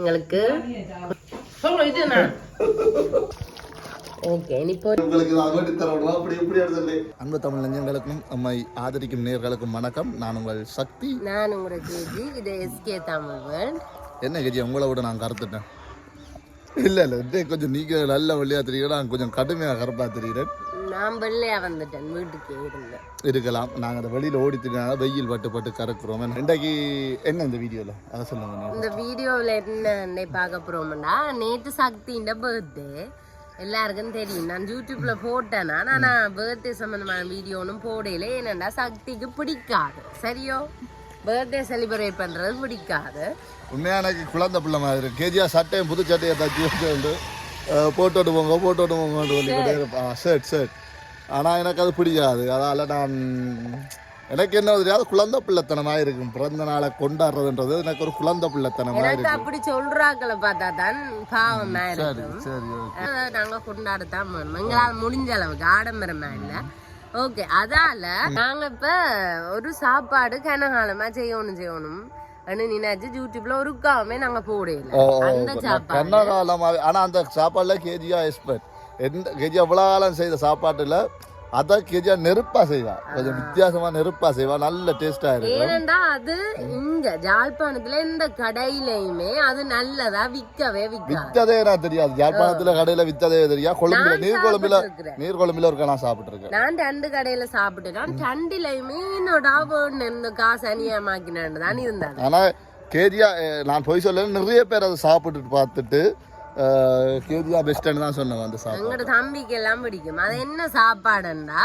எங்களுக்கு இது நான் ஓகே இப்போ உங்களுக்கு நான் வேண்டி தரணும் அப்படி இப்படி எடுத்து அன்பு தமிழ் நெஞ்சங்களுக்கும் நம்மை ஆதரிக்கும் நேர்களுக்கும் வணக்கம். நான் உங்கள் சக்தி. நான் உங்களோட கேஜி இது எஸ்கே தமிழ் வேர்ல்ட் என்ன கஜி உங்களை விட நான் கருத்துட்டேன்? இல்லை இல்லை கொஞ்சம் நீங்கள் நல்ல வழியாக தெரியுங்க நான் கொஞ்சம் கடுமையாக கருப்பாக தெரிகிறேன் நான் வெள்ளையா வந்துட்டேன் வீட்டுக்கு இருந்தேன் இருக்கலாம். நாங்கள் அந்த வெளியில் ஓடி திரினால வெயில் பட்டு பட்டு கறக்குறோம். இன்றைக்கு என்ன இந்த வீடியோவில் அதை சொல்லுங்க. இந்த வீடியோவில் என்ன பார்க்க போறோம்னா நேற்று சக்தின்ற பர்த்டே எல்லாருக்கும் தெரியும். நான் யூடியூப்ல போட்டேனா. நான் பர்த்டே சம்பந்தமான வீடியோ ஒன்றும் போடையில ஏனண்டா சக்திக்கு பிடிக்காது. சரியோ? பர்த்டே செலிப்ரேட் பண்றது பிடிக்காது. உண்மையாக எனக்கு குழந்தை பிள்ளை மாதிரி கேஜியாக சட்டையும் புது சட்டையை தச்சு வச்சு போட்டு போங்க போட்டு போங்கன்னு சொல்லிக்கிட்டே இருப்பான் ஷர்ட் ஷர்ட் ஆனால் எனக்கு அது பிடிக்காது. அதால் நான் எனக்கு என்ன தெரியாது குழந்தை பிள்ளைத்தனமாக இருக்கும். பிறந்த நாளை கொண்டாடுறதுன்றது எனக்கு ஒரு குழந்தை பிள்ளைத்தனமாக இருக்கும். அப்படி சொல்றாக்களை பார்த்தா தான் பாவமா இருக்கும். சரி okay. அதை நாங்க கொண்டாடத்தான் வேணும் எங்களால் முடிஞ்ச அளவுக்கு ஆடம்பரமா இல்ல. ஓகே அதால நாங்க இப்ப ஒரு சாப்பாடு கனகாலமா செய்யணும் செய்யணும். நினைச்சு யூடியூப்ல ஒரு காமே நாங்க போடையில அந்த சாப்பாடு. ஆனால் அந்த சாப்பாடில் கேஜியா எக்ஸ்பர்ட் எந்த கேஜி எவ்வளோ காலம் செய்த சாப்பாட்டில்? அதை கேஜியா நெருப்பாக செய்வா. கொஞ்சம் வித்தியாசமாக நெருப்பாக செய்வா. நல்ல டேஸ்ட்டாக இருக்கும். ஏனண்டா அது இங்க ஜாழ்ப்பாணத்துல எந்த கடையிலயுமே அது நல்லதா விக்கவே விக்காது. எனக்கு தெரியாது. ஜாழ்ப்பாணத்தில் கடையில் வித்ததே தெரியாது. கொழும்புல நான் நீர் கொழும்புல. நீர் கொழும்புல இருக்க நான் சாப்பிட்ருக்கேன் நான் ரெண்டு கடையில சாப்பிட்டுட்டேன் ரெண்டுலயுமே என்னோட இந்த காசு அநியமாக்கினான்னு தான் இருந்தாங்க ஆனால் கேஜியா நான் போய் சொல்ல நிறைய பேர் அதை சாப்பிட்டுட்டு பார்த்துட்டு அஹ், கேஜியா பெஸ்ட்டுன்னு தான் சொன்னேன் அந்த சாப்பாடு. எங்களோட தம்பிக்கு எல்லாம் பிடிக்கும். அது என்ன சாப்பாடுண்டா?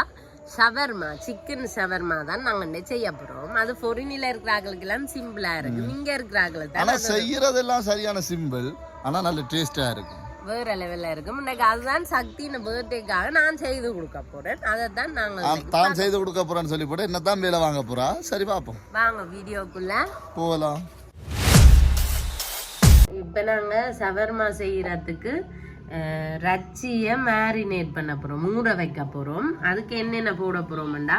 ஷவர்மா சிக்கன் ஷவர்மா தான் நாங்க செய்ய போறோம். அது பொறினில இருக்கிறாங்களுக்கு எல்லாம் சிம்பிளா இருக்கு. இங்க இருக்கிறாங்களுக்கு ஆனால் செய்யறதெல்லாம் சரியான சிம்பிள் ஆனால் நல்ல டேஸ்ட்டாக இருக்கும் வேற லெவல்ல இருக்கும் இன்னைக்கு அதுதான் சக்தியின் பர்த்டேக்காக நான் செய்து கொடுக்க போறேன். அதை தான் நாங்க தான் செய்து கொடுக்க போறேன்னு சொல்லி போட்டு என்ன தான் வேலை வாங்க போறா? சரி பார்ப்போம் வாங்க வீடியோக்குள்ள போகலாம் இப்போ நாங்கள் சவர்மா செய்கிறதுக்கு ரச்சியை மேரினேட் பண்ண போகிறோம் மூட வைக்க போகிறோம் அதுக்கு என்னென்ன போட போகிறோம்டா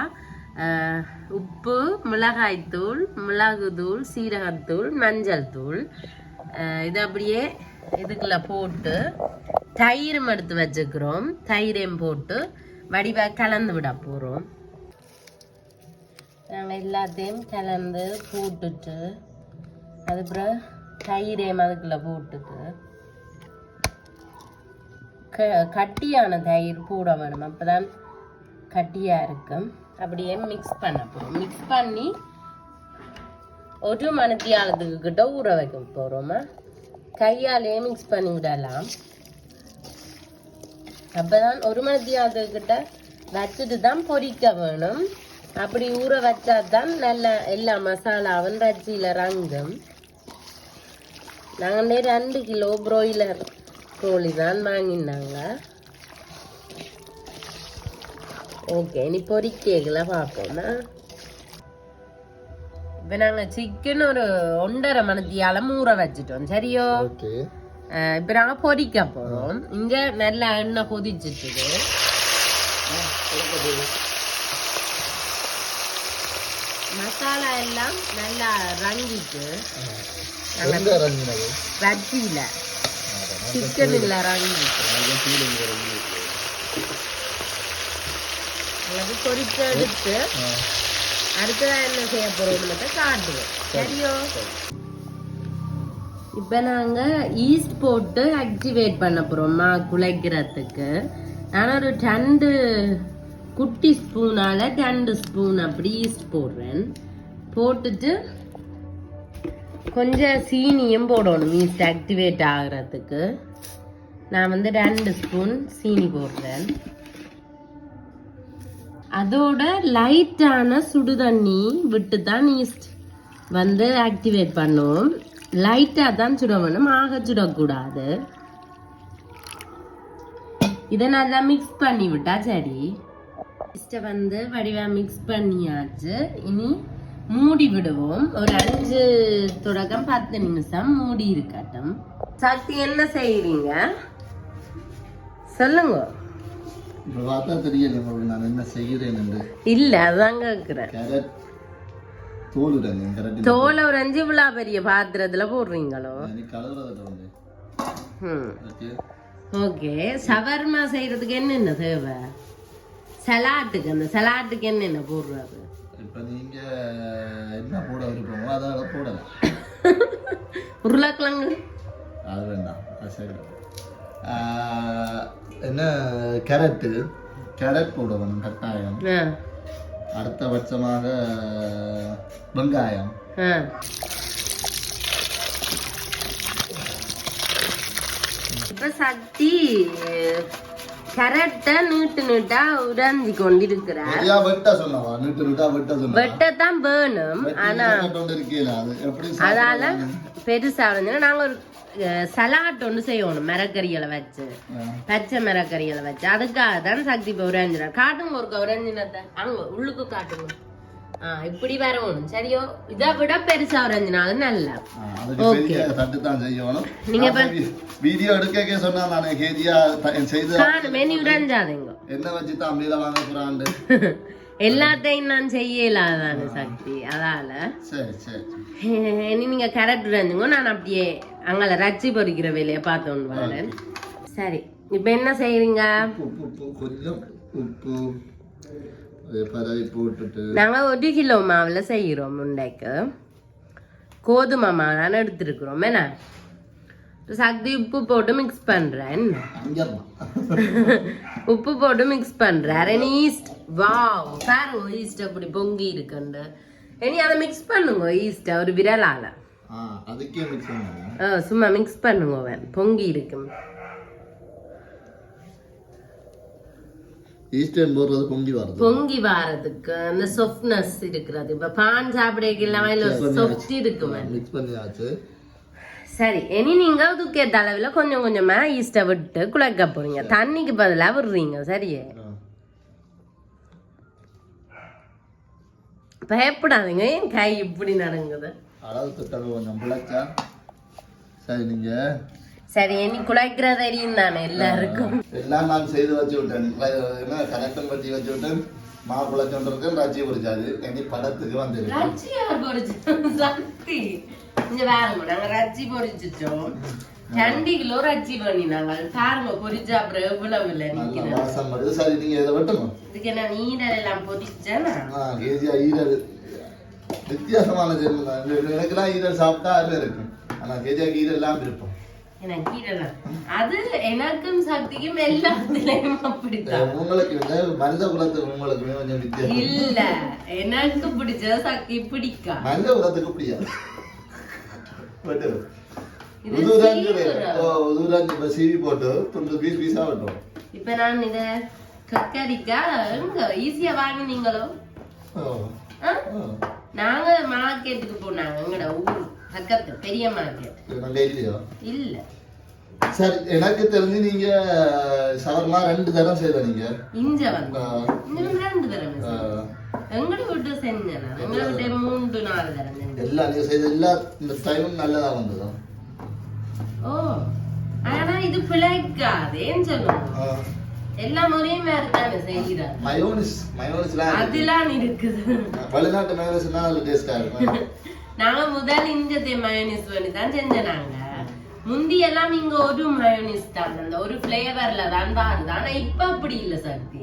உப்பு மிளகாய்த்தூள் மிளகுத்தூள் சீரகத்தூள் மஞ்சள் தூள். இது அப்படியே இதுக்குள்ள போட்டு தயிரும் எடுத்து வச்சுக்கிறோம். தயிரையும் போட்டு வடிவாக கலந்து விட போகிறோம் நாங்கள் எல்லாத்தையும் கலந்து போட்டுட்டு அதுக்கப்புறம் தயிரையும் அதுக்குள்ள போட்டுட்டு? க கட்டியான தயிர் போட வேணும். அப்பதான் கட்டியா இருக்கும். அப்படியே மிக்ஸ் பண்ண போகிறோம் மிக்ஸ் பண்ணி ஒரு மணித்தியாலத்துக்கு கிட்ட ஊற வைக்க போகிறோமா கையாலேயே மிக்ஸ் பண்ணி விடலாம். அப்பதான் ஒரு மணித்தியாலத்துக்கு கிட்ட வச்சுட்டு தான் பொரிக்க வேணும். அப்படி ஊற வச்சா தான் நல்ல எல்லா மசாலாவும் ரச்சியில் ரங்கும். நாங்கள் ரெண்டு கிலோ ப்ரோயிலர் கோழி தான் வாங்கினாங்க. ஓகே இனி பொரிக்கல பார்ப்போமா? இப்போ நாங்கள் சிக்கன் ஒரு ஒன்றரை மணித்தியால ஊற வச்சுட்டோம் சரியோ? இப்போ நாங்கள் பொரிக்க போகிறோம் இங்கே நல்லா எண்ணெய் கொதிச்சிட்டுது. மசாலா எல்லாம் நல்லா ரங்கிட்டு. எங்க எடுத்து என்ன செய்ய போறோம்னு காட்டுவோம் சரியோ இப்ப நாங்க ஈஸ்ட் போட்டு ஆக்டிவேட் பண்ண போறோமா குலைக்கிறதுக்கு நான் ஒரு ரெண்டு குட்டி ஸ்பூனால ரெண்டு ஸ்பூன் அப்படி ஈஸ்ட் போடுறேன் போட்டுட்டு கொஞ்சம் சீனியும் போடணும் ஈஸ்ட் ஆக்டிவேட் ஆகிறதுக்கு. நான் வந்து ரெண்டு ஸ்பூன் சீனி போடுறேன். அதோட லைட்டான சுடு தண்ணி விட்டு தான் ஈஸ்ட் வந்து ஆக்டிவேட் பண்ணுவோம் லைட்டாக தான் சுட வேணும் ஆக சுடக்கூடாது. இதை நல்லா மிக்ஸ் பண்ணி விட்டா சரி. ஈஸ்ட்டை வந்து வடிவாக மிக்ஸ் பண்ணியாச்சு. இனி மூடி விடுவோம் ஒரு அஞ்சு தொடக்கம் பத்து நிமிஷம் மூடி இருக்கட்டும். சக்தி என்ன செய்யறீங்க சொல்லுங்க. பார்த்தா தெரியல நான் என்ன செய்கிறேன் என்று. இல்ல அதான் கேக்குறேன். தோல் ஒரு அஞ்சு விழா பெரிய பாத்திரத்துல போடுறீங்களோ? ஓகே. சவர்மா செய்யறதுக்கு என்னென்ன தேவை? சலாட்டுக்கு அந்த சலாட்டுக்கு என்னென்ன போடுறாரு இப்போ நீங்க என்ன போட விருப்பமோ அதை அதை போடலாம். உருளைக்கிழங்கு. அது வேண்டாம். சரி. என்ன கேரட்டு. கேரட் போடணும் கட்டாயம். அடுத்தபட்சமாக வெங்காயம். இப்ப சக்தி கரெக்டா நீட்டு நீட்டா உடைஞ்சி கொண்டிருக்கிறார் வெட்ட சொன்னவா நீட்டு நீட்டா வெட்ட சொன்னவா வெட்டத்தான் வேணும். ஆனா அதால? பெருசா வந்து நாங்க ஒரு சலாட் ஒன்று செய்யணும் மரக்கறிகளை வச்சு. பச்சை மரக்கறிகளை வச்சு. அதுக்காக தான் சக்தி இப்போ உரைஞ்சினா காட்டுங்க ஒரு உரைஞ்சினத்தை அங்க உள்ளுக்கு காட்டுங்க. இப்படி வரணும் சரியோ இதை விட பெருசா உரைஞ்சினாலும் நல்லா தட்டு தான் செய்யணும் நீங்க வீடியோ எடுக்க சொன்னா நானே கேஜியா செய்து காணுமே நீ உரைஞ்சாதீங்க என்ன வச்சு தான் மீத வாங்க போறாண்டு எல்லாத்தையும் நான் செய்யலாதானே சக்தி அதால சரி சரி இனி நீங்க கேரட் உரைஞ்சுங்க நான் அப்படியே அங்கே ரச்சி பொறிக்கிற வேலையை பார்த்தோன்னு வரேன் சரி இப்போ என்ன செய்றீங்க உப்பு உப்பு கொஞ்சம் உப்பு அது பரவி போட்டுட்டு நாங்கள் ஒரு கிலோ மாவில் செய்கிறோம் முண்டைக்கு கோதுமை மாவு தானே எடுத்துருக்குறோம் என்ன சக்தி உப்பு போட்டு மிக்ஸ் பண்ணுறேன் உப்பு போட்டு மிக்ஸ் பண்ணுறாரு இனி ஈஸ்ட் வாவ் பாருங்க ஈஸ்ட் அப்படி பொங்கி இருக்குண்டு இனி அதை மிக்ஸ் பண்ணுங்க ஈஸ்ட்டை ஒரு விரலால் சும்மா மிக்ஸ் பண்ணுங்க பொங்கி இருக்கும் ஈஸ்டர்ன் போடுறது பொங்கி வருது பொங்கி வாரதுக்கு அந்த சொஃப்ட்னஸ் இருக்கிறது இப்போ பான் சாப்பிடலாம் இல்லை சொஃப்ட் இருக்குமே மிக்ஸ் பண்ணியாச்சு சரி இனி நீங்க அதுக்கேற்ற அளவில் கொஞ்சம் கொஞ்சமா ஈஸ்ட்டை விட்டு குழைக்க போறீங்க தண்ணிக்கு பதிலா விடுறீங்க சரியே. பயப்படாதீங்க ஏன் கை இப்படி நடங்குது அளவு திட்டம் கொஞ்சம் பிழைச்சா சரி நீங்க சரி இனி குழைக்கிற தெரியும் தானே எல்லாருக்கும். எல்லாம் நான் செய்து வச்சு விட்டேன் என்ன கனெக்டன் வச்சு வச்சு விட்டேன் மா குழச்சோன்றிருக்கேன் ராஜி பிடிச்சாது இனி படத்துக்கு வந்துருக்கு. பொரிச்சோம் சக்தி. இங்க பாருங்க நாங்க ரச்சி பொரிச்சிட்டோம் ரெண்டு கிலோ ரச்சி பண்ணினாங்க. பாருங்க பொரிச்சா அப்புறம் எவ்வளவு இல்லை நிக்கிறேன் வருது. சரி நீங்க இதை வெட்டணும். இதுக்கு என்ன நீடல் எல்லாம் பொரிச்சேன்னா ஆ கேஜியா ஈரல். வித்தியாசமான ஜென்மம் தான் இது எனக்கெல்லாம் ஈரல் சாப்பிட்டா அது இருக்கும். ஆனா கேஜியாக்கு ஈரல் எல்லாம் கீழலாம் அது எனக்கும் சக்திக்கும் எல்லாத்துலயும் அப்படித்தான். உங்களுக்கு மனித குலத்துக்கு உங்களுக்குமே கொஞ்சம் வித்தியாசம். இல்ல எனக்கு பிடிச்ச சக்தி பிடிக்கா. மனித குலத்துக்கு பிடிக்காது. பட்டு. துண்டு பீஸ் பீஸா வெட்டும் இப்ப நான் இத கக்கரிக்காய் எங்க ஈஸியா வாங்கினீங்களோ. நாங்க மார்க்கெட்டுக்கு போனாங்க எங்கட ஊர் பக்கத்து பெரிய மார்க்கெட் இல்ல. சரி எனக்கு தெரிஞ்சு நீங்க சவர்மா ரெண்டு தரம் செய்த நீங்க. இஞ்ச வந்து. ரெண்டு தரம் எங்கட விட்டு செஞ்சேன். எங்கட விட்டு மூன்று நாலு தரம் எல்லாம் நீங்க செய்த எல்லா இந்த டைமும் நல்லதா வந்ததா? ஓ ஆனா இது பிழைக்காதேன்னு சொல்லுங்க. எல்லா முறையும் தானே செய்கிறார் மயோனிஸ் மயோனிஸ்லாம் அதெல்லாம் இருக்குது. வெளிநாட்டு மயோனிஸ்னா நல்ல டேஸ்டா இருக்கும். நாங்க முதல் இந்த மயோனிஸ் பண்ணி தான் செஞ்சோம் நாங்க முந்தி எல்லாம் இங்க ஒரு மயோனிஸ் தான். அந்த ஒரு பிளேவர்ல தான் வருது ஆனா இப்ப அப்படி இல்ல சக்தி?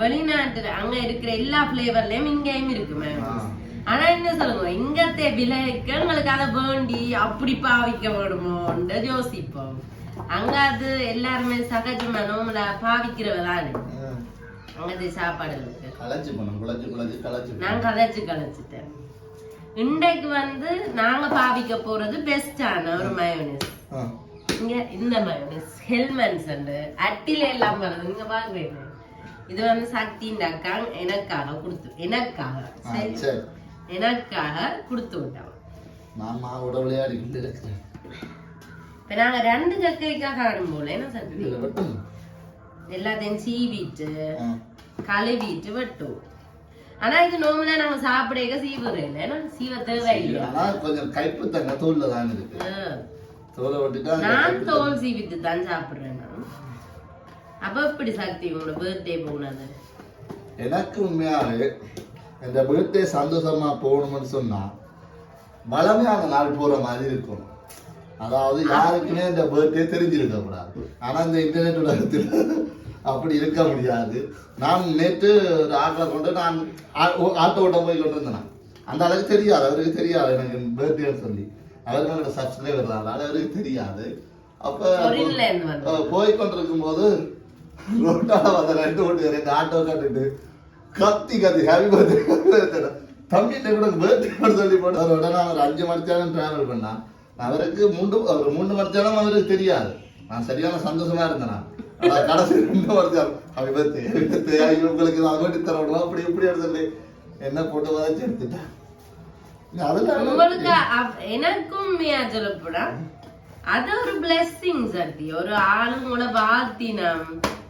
வெளிநாட்டுல அங்க இருக்கிற எல்லா பிளேவர்லயும் இங்கேயும் இருக்கு. மயோனிஸ் ஆனா என்ன சொல்லுங்க? இங்கத்தே விலைக்கு எங்களுக்கு அதை வேண்டி அப்படி பாவிக்க வேணுமோன்னு யோசிப்போம். அங்க அது எல்லாருமே சகஜமா நோம்பல பாவிக்கிறவ தானே ம். அங்கത്തെ சாப்பாடுகளுக்கு களைச்சு போனோம் குழச்சு குழச்சு களைச்சு. நான் கதைச்சு கலைச்சிட்டேன் இன்றைக்கு வந்து நாங்க பாவிக்க போறது பெஸ்டான ஒரு மயோனிஸ். இங்க இந்த மயோனிஸ் ஹெல்மென்ஸ் உண்டு. அட்டில எல்லாம் வருது. நீங்க பாக்குறீங்க இது. வந்து சக்தியின் அக்கா எனக்காக கொடுத்து எனக்காக. எனக்காக கொடுத்து மாவோட விளையாடிக்கிட்டு இருக்கிறேன் இப்ப நாங்க ரெண்டு கக்கரிக்காய் காணும் போல. என்ன சக்தி? எல்லாத்தையும் சீவிட்டு. கழுவிட்டு வெட்டும் ஆனா இது நோம்புல நாங்க சாப்பிடக்க சீவுறோம் இல்லை. ஏன்னா சீவ தேவையில்லை. கொஞ்சம் கைப்பு தங்க தோல்ல தான் இருக்கு. தோலை வெட்டிட்டா நான் தோல் சீவிட்டு தான் சாப்பிடுறேன் நான் அப்ப எப்படி சக்தி உங்களோட பர்த்டே போனது? எனக்கு உண்மையாவே இந்த பர்த்டே சந்தோஷமா போகணும்னு சொன்னா வளமையான நாள் போற மாதிரி இருக்கணும் அதாவது யாருக்குமே இந்த பர்த்டே தெரிஞ்சிருக்க கூடாது ஆனா இந்த இன்டர்நெட் உலகத்தில் அப்படி இருக்க முடியாது. நான் நேற்று ஒரு ஆட்டோ கொண்டு நான் ஆட்டோ ஓட்ட போய் கொண்டு இருந்தேன் அந்த அளவுக்கு தெரியாது. அவருக்கு தெரியாது. எனக்கு பர்த்டே சொல்லி. அவருக்கு என்னோட சப்ஸ்கிரைபர் தான். அவருக்கு தெரியாது. அப்ப போய் கொண்டிருக்கும் போது ரோட்டால வந்த ரெண்டு ஓட்டு ரெண்டு ஆட்டோ கட்டுட்டு கத்தி கத்தி ஹாப்பி பர்த்டே தம்பி கூட பர்த்டே சொல்லி போட்டு நான் ஒரு அஞ்சு மணி நேரம் டிராவல் பண்ணேன். அவருக்கு மூன்று ஒரு மூணு மணி நேரம் அவருக்கு தெரியாது. நான் சரியான சந்தோஷமா இருந்தேன் கடைசி ரெண்டு பர்த்டே ஹாப்பி பர்த்டே உங்களுக்கு நான் வேண்டி தரணும்? அப்படி இப்படி சொல்லி என்ன போட்டு வதச்சு எடுத்துட்டேன் உங்களுக்கு எனக்கும் உண்மையா சொல்லப்போனா அது ஒரு பிளெஸ்ஸிங் சக்தி. ஒரு ஆளு உங்களை வாழ்த்தினம்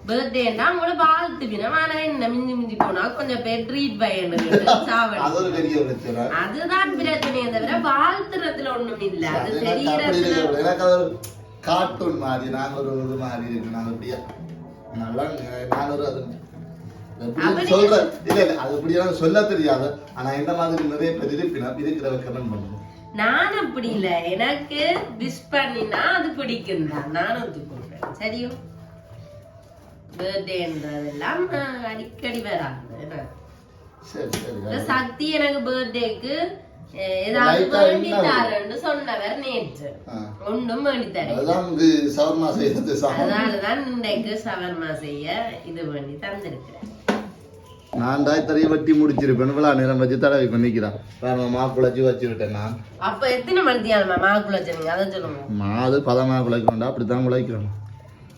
பர்த்டேன்னா உங்களை வாழ்த்துவினம் ஆனா என்ன மிஞ்சி மிஞ்சி போனா கொஞ்சம் பேர் ட்ரீட் பையன் சாவடி. அதுதான் பிரச்சனையே தவிர வாழ்த்துறதுல ஒண்ணும் இல்ல. அது தெரியறதுல கார்ட்டூன் மாதிரி நாங்க ஒரு இது மாதிரி இருக்கு நாங்க அப்படியே நல்லா ஒரு அது எப்படி அப்ப சொல்ற இல்ல இல்ல அது அப்படியே சொல்ல தெரியாது ஆனா இந்த மாதிரி நிறைய பேர் இருப்பினா இருக்கிறவ கமெண்ட் பண்ணுவோம் நான் அப்படி இல்ல. எனக்கு விஷ் பண்ணினா அது பிடிக்கும் தான். நான் ஒத்துக்கொள்றேன் சரியோ? பர்த்டேன்றதெல்லாம் அடிக்கடி வராது? சரி சக்தி எனக்கு பர்த்டேக்கு சொன்னவர் நேற்று. ஒன்றும் வேண்டி சவர்மா செய்ய இது வேண்டி தந்திருக்கிறேன் நான் தான் தரையை வட்டி முடிச்சிருப்பேன் விழா நேரம் வச்சு தடவை பண்ணிக்கிறான் வேற மாப்பிள்ளைச்சு வச்சு விட்டேன் நான் அப்ப எத்தனை மணித்தியானமா மாக்குள்ள சொன்னீங்க அதை சொல்லுங்க மாது பதமா குலைக்கணும்டா அப்படித்தான் குலைக்கணும்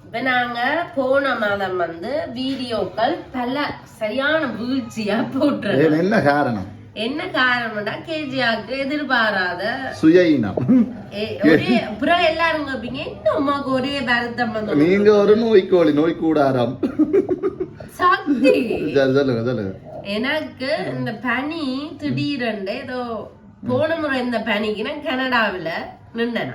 இப்ப நாங்க போன மாதம் வந்து வீடியோக்கள் பல சரியான வீழ்ச்சியா போட்டுருக்கோம் என்ன காரணம் என்ன காரணம்னா கேஜியாக்கு எதிர்பாராத சுய இனம். அப்புறம் எல்லாரும் கேப்பீங்க என்ன உமாக்கு ஒரே வருத்தம் நீங்க ஒரு நோய்க்கோழி நோய் கூடாரம் சக்தி. சரி, சொல்லுங்க சொல்லுங்க. எனக்கு இந்த பனி திடீரென்று ஏதோ போன முறை இந்த பனிக்கு நான் கனடாவில் நின்றேன்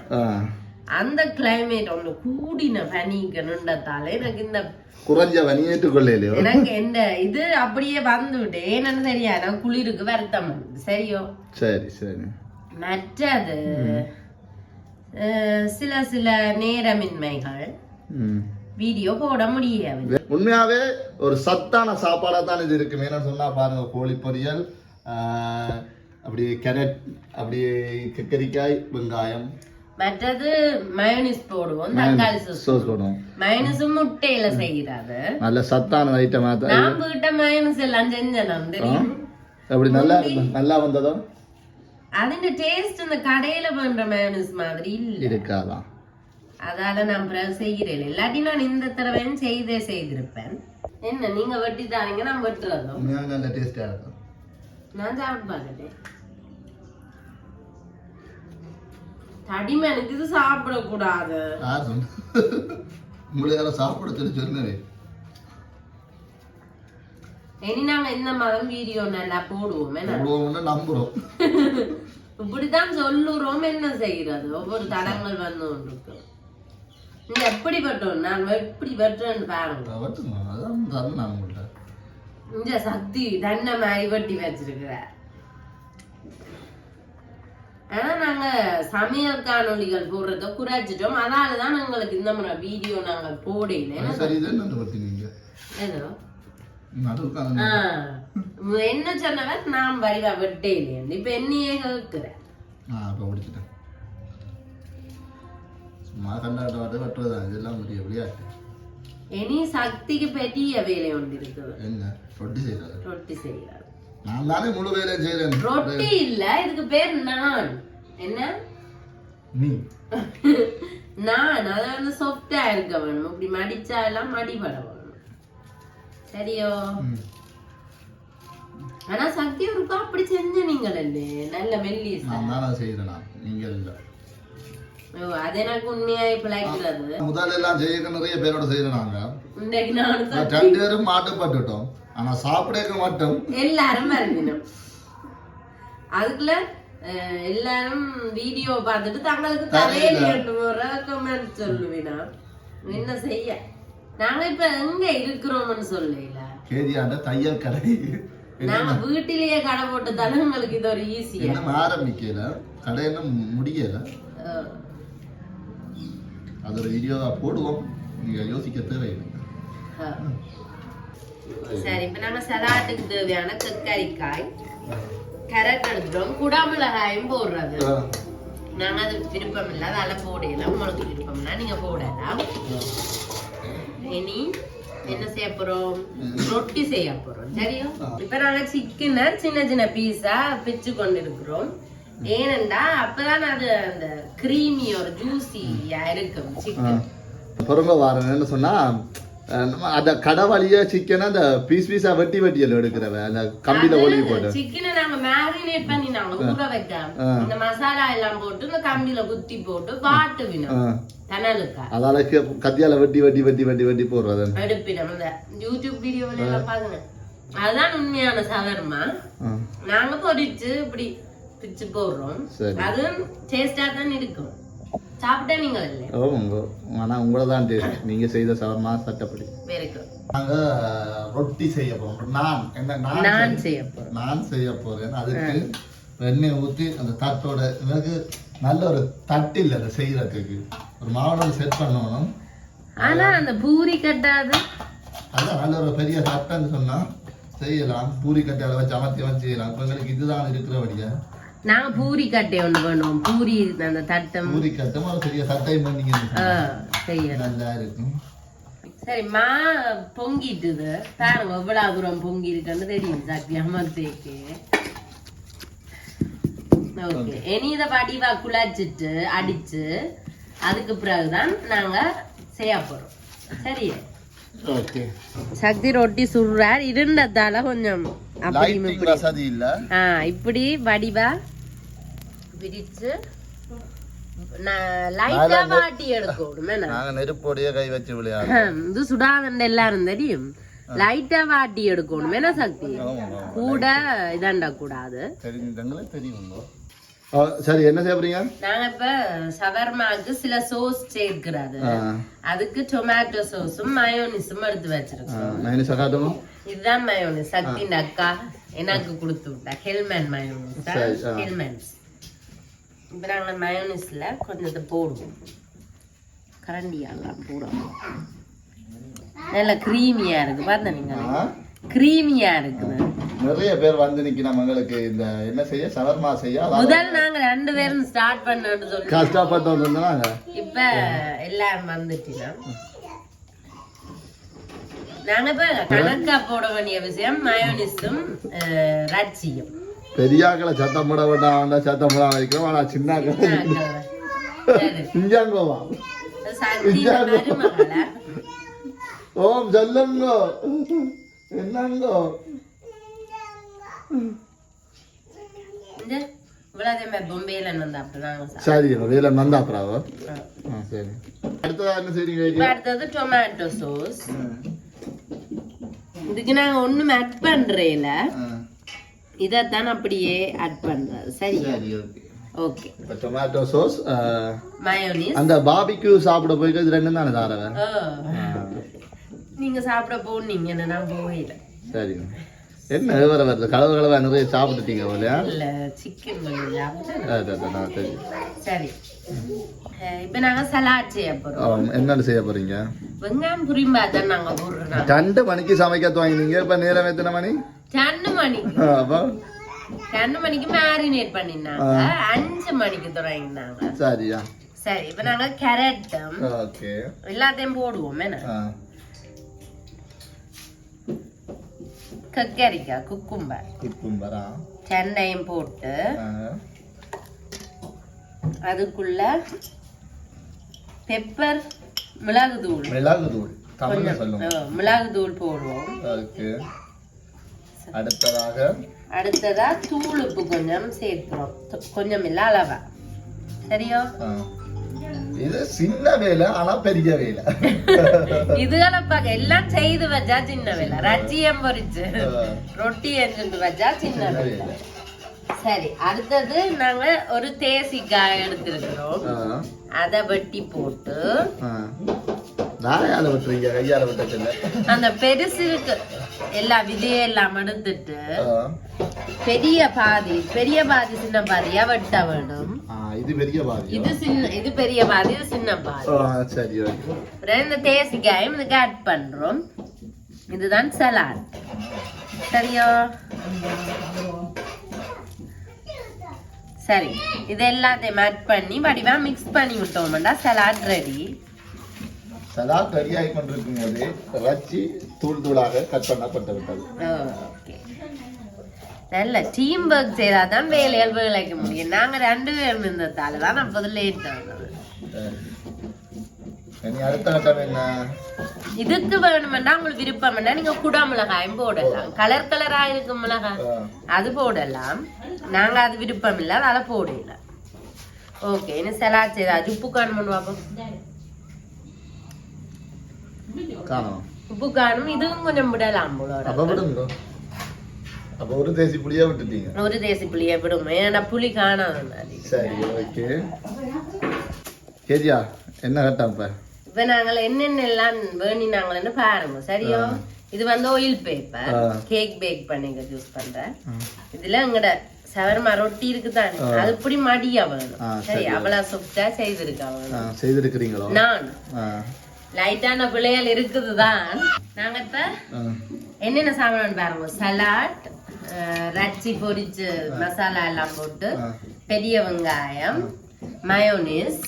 அந்த கிளைமேட் ஒன்று கூடின பனிக்கு நின்றதால எனக்கு இந்த குறைஞ்ச வனி ஏற்றுக்கொள்ளையிலையோ எனக்கு எந்த இது அப்படியே வந்து விட்டு. ஏன்னு தெரியா நான் குளிருக்கு வருத்தம். சரியோ? சரி சரி. மற்றது சில சில நேரமின்மைகள். வீடியோ போட முடியாது உண்மையாவே ஒரு சத்தான சாப்பாடா தான் இது இருக்கு என்ன சொன்னா பாருங்க கோழி பொரியல் அப்படியே கேரட் அப்படியே கத்தரிக்காய் வெங்காயம் மற்றது மயோனிஸ் போடுவோம் தக்காளி சோஸ் சோஸ் போடுவோம் மயோனிஸும் முட்டையில செய்கிறாரு நல்ல சத்தான ஐட்டமா தான் நான் வீட்ட மயோனிஸ் எல்லாம் செஞ்சேன் தெரியும் அப்படி நல்லா இருந்தா நல்லா வந்ததோ അതിന്റെ டேஸ்ட் இந்த கடையில பண்ற மயோனிஸ் மாதிரி இல்ல இருக்காதான் அதால நான் பிறகு செய்கிறேன் இல்லாட்டி நான் இந்த தடவையும் செய்தே செய்திருப்பேன் என்ன நீங்க வெட்டி தாரீங்க நான் வெட்டுறதும் உண்மையாக நல்ல டேஸ்டா இருக்கும் நான் சாப்பிட்டு பார்க்கட்டேன் தடிமனுக்கு இது சாப்பிடக்கூடாது. உங்களை யாரும் சாப்பிட சொல்லி சொன்னவே இனி நாங்க இந்த மாதம் வீடியோ நல்லா போடுவோம் என்ன? அவ்வளோ நம்புறோம். இப்படித்தான் சொல்லுறோம் என்ன செய்யறது? ஒவ்வொரு தடங்கள் வந்து கொண்டிருக்கு. நீங்க எப்படி வெட்டோம் நான் எப்படி வெட்டுறேன்னு பாருங்க. இந்த சக்தி தன்னை மாதிரி வெட்டி வச்சிருக்கிற ஆனா நாங்க சமையல் காணொளிகள் போடுறத குறைச்சிட்டோம். அதாலதான் எங்களுக்கு இந்த முறை வீடியோ நாங்க போடல. என்ன ஏதோ? சொன்னவர் நான் வடிவா வெட்டேன் இப்ப என்னையே கேட்கிறேன். சும்மா கண்டாட்ட இதெல்லாம் முடிய விளையாட்டு இனி சக்திக்கு பெரிய வேலை ஒன்று இருக்குது. என்ன? ரொட்டி செய்யறது. ரொட்டி செய்யறது. நான் தானே முழு வேலையும் செய்கிறேன் ரொட்டி இல்ல இதுக்கு பேர் நான். என்ன? நீ. நான் அது வந்து சொஃப்டா இருக்க வேணும். இப்படி மடிச்சா எல்லாம் மடிபட வேணும். சரியோ. ஆனா சக்தி ஒருக்கா அப்படி செஞ்ச நீங்கள் நல்ல மெல்லிசா நான் நான் நீங்கள் இல்லை. முதல்ல எல்லாம் செய்ய நிறைய பேரோட சக்தி. ரெண்டு பேரும் மாட்டுப்பட்டுட்டோம். ஆனா சாப்பிடக்க மாட்டோம். எல்லாரும் மறந்தினோம் அதுக்குள்ள எல்லாரும் வீடியோ பார்த்துட்டு தங்களுக்கு தலையில எட்டு போற கமெண்ட் சொல்லுவீனா என்ன செய்ய? நாங்க இப்ப எங்க இருக்கிறோம்னு சொல்லல. கேஜியாண்ட தையல் கடை. நாங்க வீட்டிலேயே கடை போட்டு தானே உங்களுக்கு இது ஒரு ஈஸியா இன்னும் ஆரம்பிக்கல. கடை இன்னும் முடியல அது ஒரு வீடியோவா போடுவோம். நீங்க யோசிக்க தேவையில்லை. சரி இப்ப நாங்க சலாட்டுக்கு தேவையான கக்கரிக்காய் கேரட் எடுத்துட்டோம் குடாமிளகாயும் போடுறது. நாங்க அது விருப்பம் இல்ல அதனால போடல. உங்களுக்கு விருப்பம்னா நீங்க போடலாம். இனி என்ன செய்ய போறோம்? ரொட்டி செய்ய போறோம். சரியா? இப்ப நாங்க சிக்கனை சின்ன சின்ன பீஸா பிச்சு கொண்டு இருக்கிறோம் ஏனென்றா அப்பதான் அது அந்த கிரீமி ஒரு ஜூசியா இருக்கும் சிக்கன் பிறங்க வாரன்னு சொன்னா அந்த கடை வழியா சிக்கனை அந்த பீஸ் பீஸா வெட்டி வெட்டியல் எடுக்கிறவ அந்த கம்பியில ஒழுகி போட்டு. சிக்கனை நாங்க மேரினேட் பண்ணி நாங்க ஊற வைக்காம ஆ. இந்த மசாலா எல்லாம் போட்டு இந்த கம்பியில குத்தி போட்டு வாட்டு வினோம். தனலுக்கா. அதால கத்தியால வெட்டி வெட்டி வெட்டி வெட்டி வெட்டி போடுறது. எடுப்பிடம் இந்த யூடியூப் வீடியோல எல்லாம் பாருங்க. அதுதான் உண்மையான சவர்மா. நாங்க பொரிச்சு இப்படி பிச்சு போடுறோம். சரி. அது டேஸ்டா தான் இருக்கும். சாப்பிட்டா நீங்க இல்லை. ஆமாங்க ஆனா உங்களை தான் டேஸ்ட் நீங்க செய்த சவர்மா சட்டப்படி. வேறுக்கு நாங்க ரொட்டி செய்ய போறோம். நான் என்ன நான் செய்ய போறேன். நான் செய்ய போறேன். அதுக்கு எண்ணெய் ஊத்தி அந்த தட்டோட எனக்கு நல்ல ஒரு தட்டு இல்லை அதை செய்யறதுக்கு ஒரு மாவுடன் செட் பண்ணணும். ஆனா அந்த பூரி கட்டாது. அதான் நல்ல ஒரு பெரிய தட்டைன்னு சொன்னா செய்யலாம். பூரி கட்டையால வச்சு அமர்த்தி வச்சு செய்யலாம். இப்போ எங்களுக்கு இதுதான் இருக்கிறபடியா. நாங்க பூரி கட்டை ஒன்று பண்ணுவோம். பூரி அந்த தட்டம். பூரி கட்டம் பெரிய தட்டையும் பண்ணீங்க நல்லா இருக்கும். சரி மா பொங்கிட்டுது. பாருங்க எவ்வளவு தூரம் பொங்கி இருக்குன்னு தெரியும் சக்தி அமர்த்தேக்கு ஓகே. இனி இதை வடிவா குழச்சிட்டு அடிச்சு அதுக்கு பிறகுதான் நாங்க செய்ய போறோம். சரி ஓகே. சக்தி ரொட்டி சுடுறார் இருண்டதால கொஞ்சம் வசதி இல்ல. ஆ இப்படி வடிவா விரிச்சு இது சுடாதண்ட எல்லாரும் தெரியும். லைட்டா வாட்டி எடுக்கணும் என்ன சக்தி. கூட இதாண்ட கூடாது. சரி என்ன நாங்க இப்ப சவர்மாக்கு சில சோஸ் சேர்க்கிறது. அதுக்கு டொமேட்டோ சோஸும் மயோனிஸும் எடுத்து வச்சிருக்கோம். இதுதான் மயோனிஸ் சக்தியின் அக்கா எனக்கு கொடுத்து விட்டா. Hellman mayonnaise. ஹெல்மேன்ஸ் இப்ப நாங்க மயோனிஸ்ல கொஞ்சத்தை போடுவோம். கரண்டியாலாம் போடுவோம் நல்ல கிரீமியா இருக்கு. பார்த்தா நீங்க. கிரீமியா இருக்குது நிறைய பேர் வந்து நிக்கணும் மங்களுக்கு இந்த என்ன செய்ய? சவர்மா செய்ய? முதல் நாங்க ரெண்டு பேரும் ஸ்டார்ட் பண்ணோம்னு சொல்லி. கஷ்டப்பட்டு வந்திருந்தாங்க இப்ப எல்லாரும் வந்துட்டீங்க நாங்க இப்ப கணக்கா போட வேண்டிய விஷயம் மயோனிஸும் ரச்சியும் பெரியாக்களை சத்தம் போட வேண்டாம் சத்தம் போட வைக்கிறோம் ஆனா சின்ன சரி. இஞ்சாங்கோவா? ஓம் சொல்லுங்கோ. என்னங்கோ. சரி. வேலை அடுத்ததா என்ன செய்றீங்க இப்ப அடுத்தது டொமேட்டோ சோஸ் இதுக்கு நாங்க ஒண்ணும் ஆட் பண்றேல. இதைத்தான் அப்படியே ஆட் பண்றது. சரியா சரி ஓகே டொமேட்டோ சோஸ் மயோனிஸ் அந்த பாபிக்யூ சாப்பிட போய் இது ரெண்டும் தானே தாரவன் நீங்க சாப்பிட போனீங்க நான் போகல சரி என்ன வர வருது? கலவு கலவா நிறைய சாப்பிட்டுட்டீங்க போலயா இல்ல சிக்கன் சரி, சரி, இப்ப நாங்க சலாட் செய்ய போறோம். என்னென்ன செய்ய போறீங்க? வெங்காயம் புரிம்பா தான் நாங்க போடுறோம். ரெண்டு மணிக்கு சமைக்க துவங்கினீங்க இப்ப நேரம் எத்தனை மணி? ரெண்டு ஆ, அப்போ? ரெண்டு மணிக்கு மேரினேட் பண்ணிருந்தாங்க அஞ்சு மணிக்கு தொடங்கினாங்க சரியா. சரி இப்ப நாங்க ஓகே. எல்லாத்தையும் போடுவோம் என்ன? கக்கரிக்காய் குக்கும்பர். குக்கும்பரா? செண்டையும் போட்டு அதுக்குள்ள பெப்பர் மிளகு தூள் தமிழ்ல சொல்லுங்க. அஹ், மிளகுத்தூள் போடுவோம். ஓகே அடுத்ததாக? அடுத்ததா தூள் உப்பு கொஞ்சம் சேர்க்கிறோம். கொஞ்சம் இல்ல அளவா. சரியா. இது சின்ன வேலை ஆனா பெரிய வேலை. இதுகளை பார்க்க எல்லாம் செய்து வச்சா சின்ன வேலை. ரச்சியம் பொரிச்சு ஆ. ரொட்டி எஞ்சுட்டு வச்சா சின்ன வேலை. சரி அடுத்தது நாங்க ஒரு தேசிக்காய் எடுத்திருக்கிறோம். அதை வெட்டி போட்டு யாரை விட்டுறீங்க கையால விட்டதில்ல. அந்த பெருசு இருக்கு எல்லா விதையும் எல்லாம் எடுத்துட்டு. பெரிய பாதி பெரிய பாதி சின்ன பாதியா வெட்ட வேணும். இது பெரிய பாதி இது சின்ன இது பெரிய பாதி இது சின்ன பாதி. சரி ஓகே. இந்த தேசிக்காயும் இதுக்கு ஆட் பண்றோம். இதுதான் சலாட் சரியா? சரி இது எல்லாத்தையும் ஆட் பண்ணி வடிவா மிக்ஸ் பண்ணி விட்டோம்டா சலாட் ரெடி சலாட் ரெடி ஆகி கொண்டிருக்கும் போது இறைச்சி தூள் தூளாக கட் பண்ணப்பட்டு விட்டது. ஓகே. நல்ல டீம் ஒர்க் செய்தாதான் வேலையால் விளைக்க முடியும். நாங்க ரெண்டு பேரும் இருந்ததால தான் அப்போது லேட் ஆனது. இதுக்கு வேணுமெண்டா உங்களுக்கு விருப்பம் வேணா நீங்க குடா மிளகாயும் போடலாம். கலர் கலரா இருக்கும் மிளகாய். அது போடலாம். நாங்க அது விருப்பம் இல்ல. அதை போடல. ஓகே இனி சலாட் செய்தாச்சு உப்பு காணும் காணும் உப்பு காணும் இதுவும் கொஞ்சம் விடலாம் போல. அப்ப ஒரு தேசி புளியா விட்டுட்டீங்க. ஒரு தேசி புளியை விடும். ஏன்னா புளி காணாது சரி ஓகே. கேஜியா என்ன கட்டம் இப்ப? இப்ப நாங்கள் என்னென்ன எல்லாம் வேணினாங்களன்னு பாருங்க. சரியோ? இது வந்து ஆயில் பேப்பர். கேக் பேக் பண்ணிக்க யூஸ் பண்றேன் இதுல எங்கட சவர்மா ரொட்டி இருக்குதானே? அது இப்படி மடியா வேணும். சரி அவ்வளவு சொப்டா செய்திருக்கா வேணும். செய்திருக்கிறீங்களோ? நான். லைட்டான பிள்ளைகள் இருக்குதுதான். நாங்க இப்ப. என்னென்ன சாப்பிடணும் பாருங்க? சலாட் ரச்சி பொரிச்சு மசாலா எல்லாம் போட்டு. பெரிய வெங்காயம் மயோனிஸ்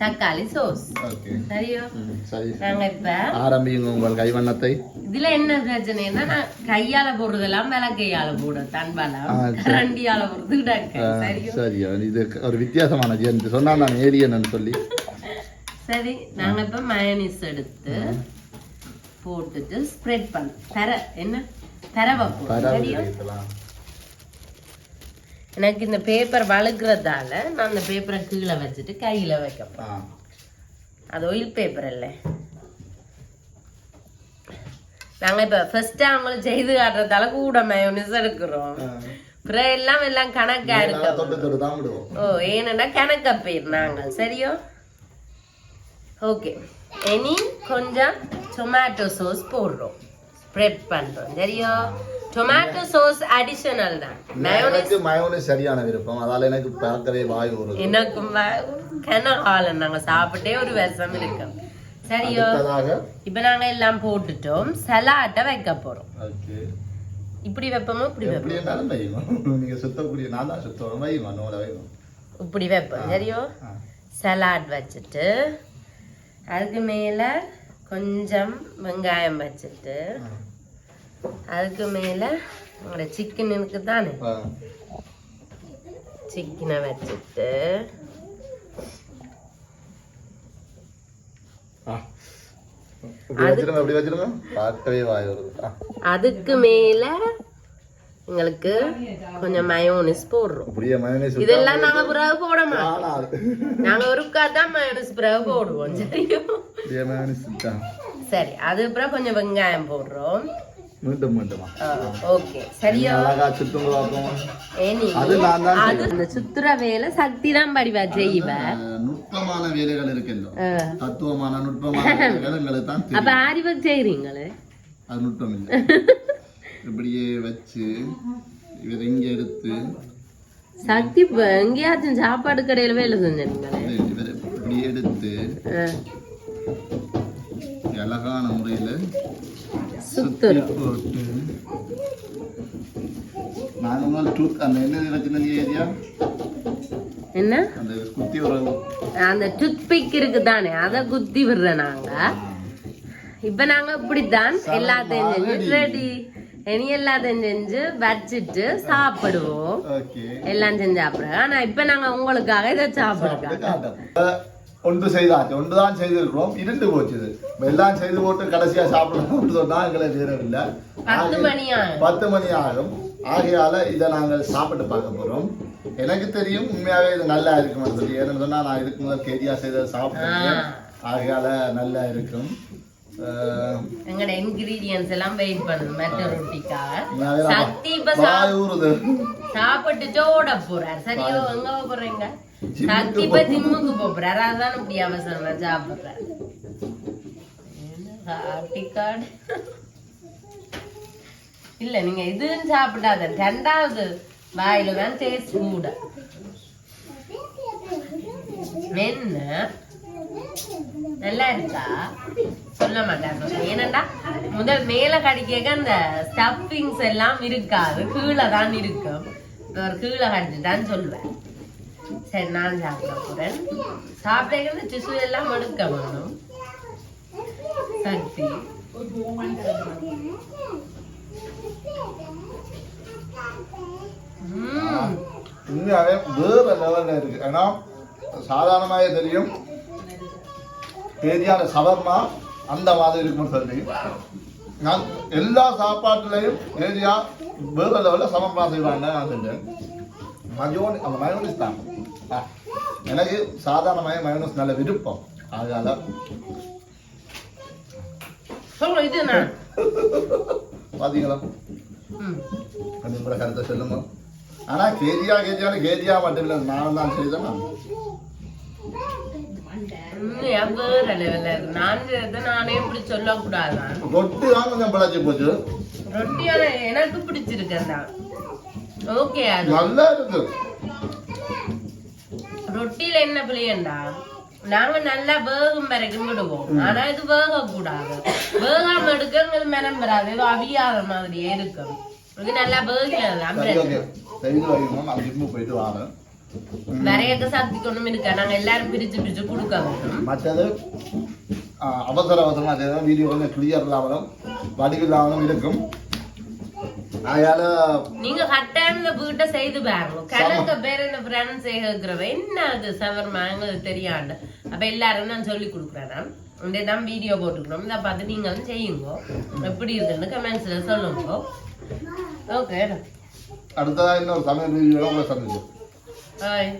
தக்காளி சோஸ் சரியோ நாங்க இப்ப உங்கள் கைவண்ணத்தை இதுல என்ன பிரச்சனைன்னா நான் கையால போடுறதெல்லாம் மேல கையால போட தன்பாலாம். கரண்டியால போடுறது சரியோ சரி இது ஒரு வித்தியாசமான ஜெயந்தி சொன்னா நான் ஏரியன்னு சொல்லி சரி நாங்க இப்ப மயனிஸ் எடுத்து போட்டுட்டு ஸ்ப்ரெட் பண்ண தர என்ன எனக்கு இந்த பேப்பர் வழுக்கிறதால நான் அந்த பேப்பரை கீழே வச்சுட்டு கையில வைக்கப்போம் அது ஆயில் பேப்பர் இல்ல நாங்க இப்ப ஃபர்ஸ்ட் அவங்களுக்கு செய்து காட்டுறதால கூட மயோனிஸ் எடுக்கிறோம். அப்புறம் எல்லாம் எல்லாம் கணக்கா விடுவோம். ஓ ஏனண்டா கணக்க பேர் நாங்கள். சரியோ? ஓகே இனி கொஞ்சம் டொமேட்டோ சோஸ் போடுறோம். ஸ்ப்ரெட் பண்றோம் சரியோ டொமேட்டோ சோஸ் அடிஷனல் தான். மயோனிஸ் மயோனிஸ் சரியான விருப்பம். அதால எனக்கு பார்க்கவே வாய் வருது எனக்கும் கனகாலம் நாங்க சாப்பிட்டே ஒரு வருஷம் இருக்கோம் சரியோ இப்ப நாங்க எல்லாம் போட்டுட்டோம். சலாட்டை வைக்க போறோம். இப்படி வைப்போமோ? இப்படி வைப்போம்? நீங்க சுத்தக்கூடிய நான் தான் சுத்தம் இப்படி வைப்போம். சரியோ. சலாட் வச்சுட்டு அதுக்கு மேலே கொஞ்சம் வெங்காயம் வச்சுட்டு அதுக்கு மேலே உங்களோட சிக்கன் இருக்கு தானே. சிக்கனை வச்சுட்டு. அதுக்கு மேலே எங்களுக்கு கொஞ்சம் மயோனிஸ் போடுறோம். இதெல்லாம் நாங்க பிறகு போட மாட்டோம் நாங்க ஒருக்கா தான் மயோனிஸ் பிறகு போடுவோம் சரியோ? சரி அது அப்புறம் கொஞ்சம் வெங்காயம் போடுறோம். மீண்டும் மீண்டுமா ஓகே சரியா? அது இந்த சுத்துற வேலை சக்தி தான் படிவா செய்வ நுட்பமான வேலைகள் இருக்கின்றோம். தத்துவமான நுட்பமான வேலைகள் தான் அப்ப ஆரிவக் செய்றீங்களே? அது நுட்பம் இல்லை. இப்படியே வச்சு இவர் இங்க எடுத்து சக்தி இப்ப எங்கேயாச்சும் சாப்பாடு கடையில வேலை செஞ்சீங்களே இவர் இப்படி எடுத்து அழகான முறையில சுத்துறோம் போட்டு. முதல் டூத் அந்த என்ன வச்சிருந்தீங்க ஏரியா? என்ன? அந்த குத்தி அந்த டூத் பிக் இருக்கு தானே அதை குத்தி விடுறோம் நாங்க. இப்ப நாங்க இப்படித்தான் எல்லாத்தையும் ரெடி இனி எல்லாத்தையும் செஞ்சு வச்சுட்டு சாப்பிடுவோம். எல்லாம் செஞ்சு அப்புறம் ஆனா இப்ப நாங்க உங்களுக்காக இதை சாப்பிடுறோம் ஒன்று செய்தாச்சு. ஒன்று தான் செய்திருக்கிறோம். இருந்து போச்சு எல்லாம் செய்து போட்டு கடைசியா சாப்பிடணும் சொன்னா எங்களை மணி ஆகும் பத்து மணி ஆகும் ஆகையால இதை நாங்கள் சாப்பிட்டு பார்க்க போறோம். எனக்கு தெரியும் உண்மையாவே இது நல்லா இருக்கும் சொல்லி. ஏன்னு சொன்னா நான் இதுக்கு முதல் கேதியா செய்த சாப்பிட்டேன் ஆகையால நல்லா இருக்கும். எங்கட இன்கிரீடியன்ஸ் எல்லாம் வெயிட் ரொட்டிக்காக உண்மையாவே நான் சக்தி இப்ப சா- வாய் ஊறுது. சாப்பிட்டுட்டு ஓட போறார். சரியோ எங்க போறீங்க? சக்தி இப்ப ஜிம்முக்கு போறாரு. அதான் இப்படி அவசரமா சாப்பிடுறாரு. இல்ல நீங்க இதுன்னு சாப்பிடாத. ரெண்டாவது வாயில தான் டேஸ்ட் கூட. என்ன நல்லா இருக்கா? சொல்ல மாட்டாங்க ஏனண்டா முதல் மேல கடிக்க அந்த ஸ்டஃபிங்ஸ் எல்லாம் இருக்காது. கீழே தான் இருக்கும் ஒரு கீழே கடிச்சு தான் சொல்லுவேன். சரி நான் சாப்பிட போறேன். சாப்பிட டிஷ்யூ எல்லாம் எடுக்க வேணும். சக்தி. உண்மையாவே வேற லெவல்ல இருக்கு. ஏன்னா சாதாரணமாகவே தெரியும். பெரியார் சவர்மா அந்த மாதிரி இருக்கும்னு சொல்லி. நான் எல்லா சாப்பாட்டுலையும் ஏரியா வேற லெவலில் சவர்மா செய்வாங்க நான் செஞ்சேன் மஜோனி அந்த மயோனிஸ் தான். எனக்கு சாதாரணமாக மயோனிஸ் நல்ல விருப்பம். அதனால. இது நான் பார்த்தீங்களா அது கூட கருத்தை சொல்லுங்க. ஆனால் கேஜியா கேஜியான்னு கேஜியா மட்டும் இல்லை நான் தான் உண்மையா வேற level ல இருக்கு. நான் இதை நானே இப்படி சொல்லக்கூடாதான். ரொட்டி தான் கொஞ்சம் பிழைச்சி போச்சு. ரொட்டியான எனக்கு பிடிச்சிருக்கேன்டா ஓகே அது நல்லா இருக்கு. ரொட்டியில என்ன பிள்ளையண்டா நாங்க நல்லா வேகும் வரைக்கும் விடுவோம். ஆனா இது வேக கூடாது வேகாம எடுக்கிறது மனம் வராது ஏதோ அவியாத மாதிரியே இருக்கும். இது நல்லா போயிட்டு நிறைய சக்தி கொண்டும் இருக்கா நாங்க எல்லாரும் பிரிச்சு பிரிச்சு கொடுக்க மற்றது அவசர அவசரமாக செய்தால் வீடியோ கொஞ்சம் கிளியர் இல்லாமலும் வடிவு இல்லாமலும் இருக்கும் அதனால நீங்க கட்டாயம் இந்த வீட்டை செய்து பாருங்க கணக்க பேர் என்ன ஃப்ரெண்ட்ஸ் கேட்கிறவ என்ன அது சவர்மா எங்களுக்கு தெரியாண்டு அப்ப எல்லாரும் நான் சொல்லி கொடுக்குறேன் இந்த தான் வீடியோ போட்டுக்கிறோம் இதை பார்த்து நீங்களும் செய்யுங்க எப்படி இருக்குன்னு கமெண்ட்ஸ்ல சொல்லுங்க ஓகே அடுத்ததாக இன்னொரு சமையல் வீடியோ உங்களை பாய்